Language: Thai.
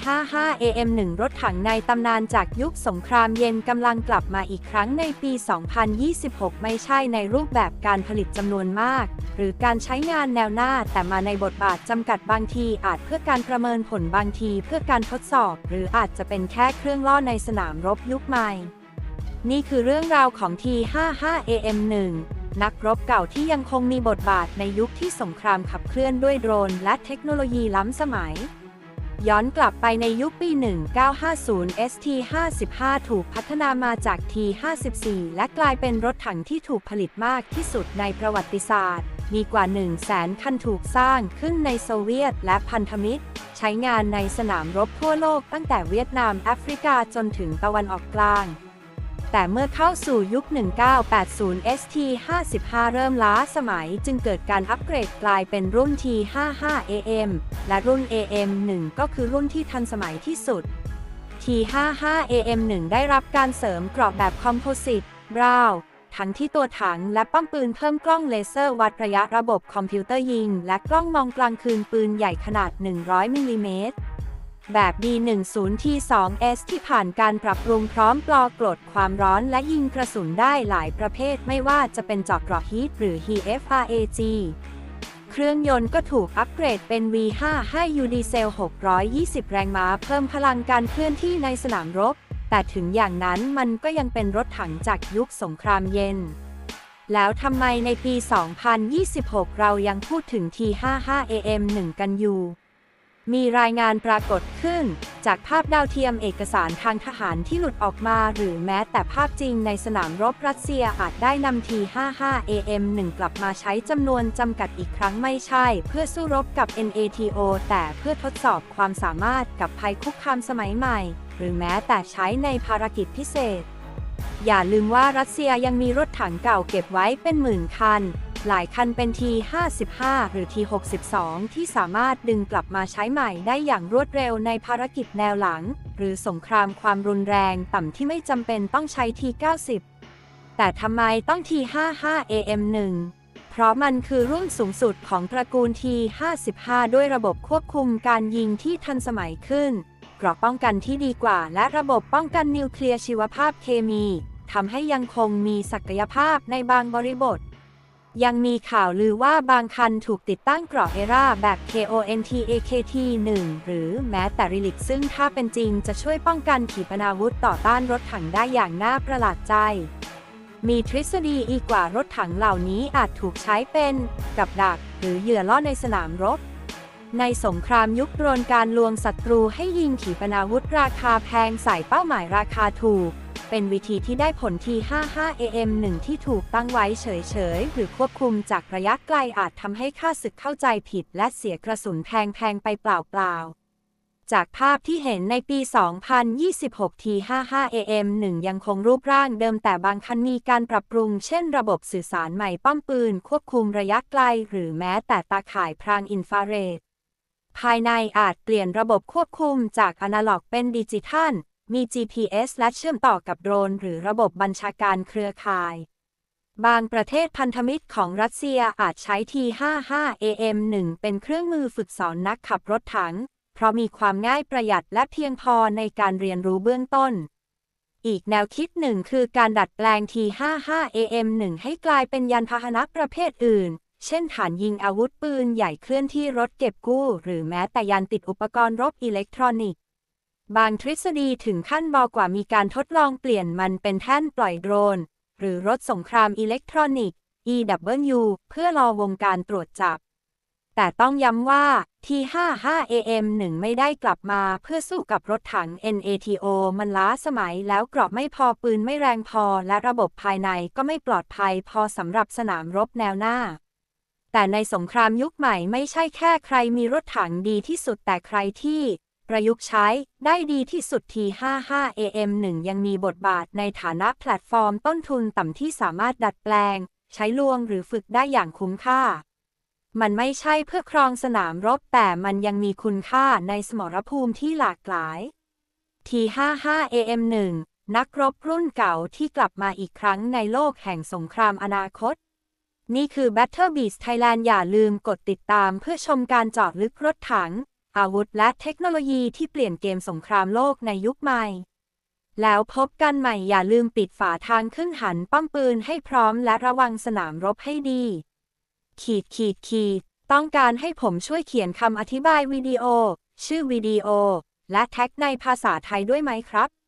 T55 AM1 รถถังในตำนานจากยุคสงครามเย็นกำลังกลับมาอีกครั้งในปี 2026 ไม่ใช่ในรูปแบบการผลิตจำนวนมาก หรือการใช้งานแนวหน้าแต่มาในบทบาทจำกัดบางทีอาจเพื่อการประเมินผลบางทีเพื่อการทดสอบ หรืออาจจะเป็นแค่เครื่องล่อในสนามรบยุคใหม่ นี่คือเรื่องราวของ T55 AM1 นักรบเก่าที่ยังคงมีบทบาทในยุคที่สงครามขับเคลื่อนด้วยโดรนและเทคโนโลยีล้ำสมัย ย้อนกลับไปในยุคปี 1950 ST-55 ถูกพัฒนามาจาก T-54 และกลายเป็นรถถังที่ถูกผลิตมากที่สุดในประวัติศาสตร์ มีกว่า 1 0 0 0 0แสนคันถูกสร้างขึ้นในโซเวียตและพันธมิตร ใช้งานในสนามรบทั่วโลกตั้งแต่เวียดนามแอฟริกาจนถึงตะวันออกกลาง แต่เมื่อเข้าสู่ยุค 1980 ST55 เริ่มล้าสมัยจึงเกิดการอัปเกรดกลายเป็นรุ่น T55 AM และรุ่น AM1 ก็คือรุ่นที่ทันสมัยที่สุด T55 AM1 ได้รับการเสริมกรอบแบบคอมโพสิตบราวทั้งที่ตัวถังและป้อมปืนเพิ่มกล้องเลเซอร์วัดระยะระบบคอมพิวเตอร์ยิง และกล้องมองกลางคืนปืนใหญ่ขนาด 100มิลลิเมตร แบบ D10T2S ที่ผ่านการปรับปรุงพร้อมปลอกรดความร้อนและยิงกระสุนได้หลายประเภทไม่ว่าจะเป็นจอกราะฮีทหรือ HFRAG เครื่องยนต์ก็ถูกอัปเกรดเป็น V5 ให้ยูดีเซล 620 แรงม้าเพิ่มพลังการเคลื่อนที่ในสนามรบ แต่ถึงอย่างนั้นมันก็ยังเป็นรถถังจากยุคสงครามเย็น แล้วทำไมในปี 2026 เรายังพูดถึง T55AM1 กันอยู่ มีรายงานปรากฏขึ้น จากภาพดาวเทียมเอกสารทางทหารที่หลุดออกมา หรือแม้แต่ภาพจริงในสนามรบรัสเซียอาจได้นำ T55AM1 กลับมาใช้จำนวนจำกัดอีกครั้งไม่ใช่ เพื่อสู้รบกับ NATO แต่เพื่อทดสอบความสามารถกับภัยคุกคามสมัยใหม่ หรือแม้แต่ใช้ในภารกิจพิเศษ อย่าลืมว่ารัสเซียยังมีรถถังเก่าเก็บไว้เป็นหมื่นคัน หลายคันเป็น T55 หรือ T62 ที่สามารถดึงกลับมาใช้ใหม่ได้อย่างรวดเร็วในภารกิจแนวหลัง หรือสงครามความรุนแรงต่ำที่ไม่จำเป็นต้องใช้ T90 แต่ทำไมต้อง T55AM1 เพราะมันคือรุ่นสูงสุดของตระกูล T55 ด้วยระบบควบคุมการยิงที่ทันสมัยขึ้นเกราะป้องกันที่ดีกว่า และระบบป้องกันนิวเคลียร์ชีวภาพเคมีทำให้ยังคงมีศักยภาพในบางบริบท ยังมีข่าวลือว่าบางคันถูกติดตั้งเกราะเอราแบบ KONTAKT-1 หรือแม้แต่ริลิกซึ่งถ้าเป็นจริงจะช่วยป้องกันขีปนาวุธต่อต้านรถถังได้อย่างน่าประหลาดใจ มีทฤษฎีอีกว่ารถถังเหล่านี้อาจถูกใช้เป็นกับดัก หรือเหยื่อล่อในสนามรบ ในสงครามยุคโดรนการลวงศัตรูให้ยิงขีปนาวุธราคาแพงใส่เป้าหมายราคาถูก เป็นวิธีที่ได้ผล T55AM1 ที่ถูกตั้งไว้เฉยๆ หรือควบคุมจากระยะไกลอาจทำให้ข้าศึกเข้าใจผิด และเสียกระสุนแพงๆ ไปเปล่าๆ จากภาพที่เห็นในปี 2026 T55AM1 ยังคงรูปร่างเดิมแต่บางคันมีการปรับปรุง เช่นระบบสื่อสารใหม่ป้อมปืน ควบคุมระยะไกล หรือแม้แต่ตาข่ายพรางอินฟราเรดภายในอาจเปลี่ยนระบบควบคุมจากอนาล็อกเป็นดิจิทัล มี GPS และเชื่อมต่อกับโดรน หรือระบบบัญชาการเครือข่าย บางประเทศพันธมิตรของรัสเซียอาจใช้ T55AM1 เป็นเครื่องมือฝึกสอนนักขับรถถัง เพราะมีความง่ายประหยัดและเพียงพอในการเรียนรู้เบื้องต้น อีกแนวคิดหนึ่งคือการดัดแปลง T55AM1 ให้กลายเป็นยานพาหนะประเภทอื่นเช่นฐานยิงอาวุธปืนใหญ่เคลื่อนที่รถเก็บกู้ หรือแม้แต่ยานติดอุปกรณ์รบอิเล็กทรอนิกส์ บางทฤษฎีถึงขั้นบอกว่ามีการทดลองเปลี่ยนมันเป็นแท่นปล่อยโดรน หรือรถสงครามอิเล็กทรอนิกส์ EW เพื่อรอวงการตรวจจับ แต่ต้องย้ำว่า T55AM1 ไม่ได้กลับมาเพื่อสู้กับรถถัง NATO มันล้าสมัยแล้วกราะไม่พอปืนไม่แรงพอและระบบภายในก็ไม่ปลอดภัยพอสำหรับสนามรบแนวหน้า แต่ในสงครามยุคใหม่ไม่ใช่แค่ใครมีรถถังดีที่สุดแต่ใครที่ ประยุกต์ใช้ได้ดีที่สุด T55AM1 ยังมีบทบาทในฐานะแพลตฟอร์มต้นทุนต่ำที่สามารถดัดแปลง ใช้ลวงหรือฝึกได้อย่างคุ้มค่า มันไม่ใช่เพื่อครองสนามรบแต่มันยังมีคุณค่าในสมรภูมิที่หลากหลาย T55AM1 นักรบรุ่นเก่าที่กลับมาอีกครั้งในโลกแห่งสงครามอนาคต นี่คือ Battle Beats Thailand อย่าลืมกดติดตามเพื่อชมการเจาะลึกรถถัง อาวุธและเทคโนโลยีที่เปลี่ยนเกมสงครามโลกในยุคใหม่ แล้วพบกันใหม่อย่าลืมปิดฝาทางขึ้นหันป้อมปืนให้พร้อมและระวังสนามรบให้ดี ขีดขีดขีด ต้องการให้ผมช่วยเขียนคำอธิบายวิดีโอ ชื่อวิดีโอ และแท็กในภาษาไทยด้วยไหมครับ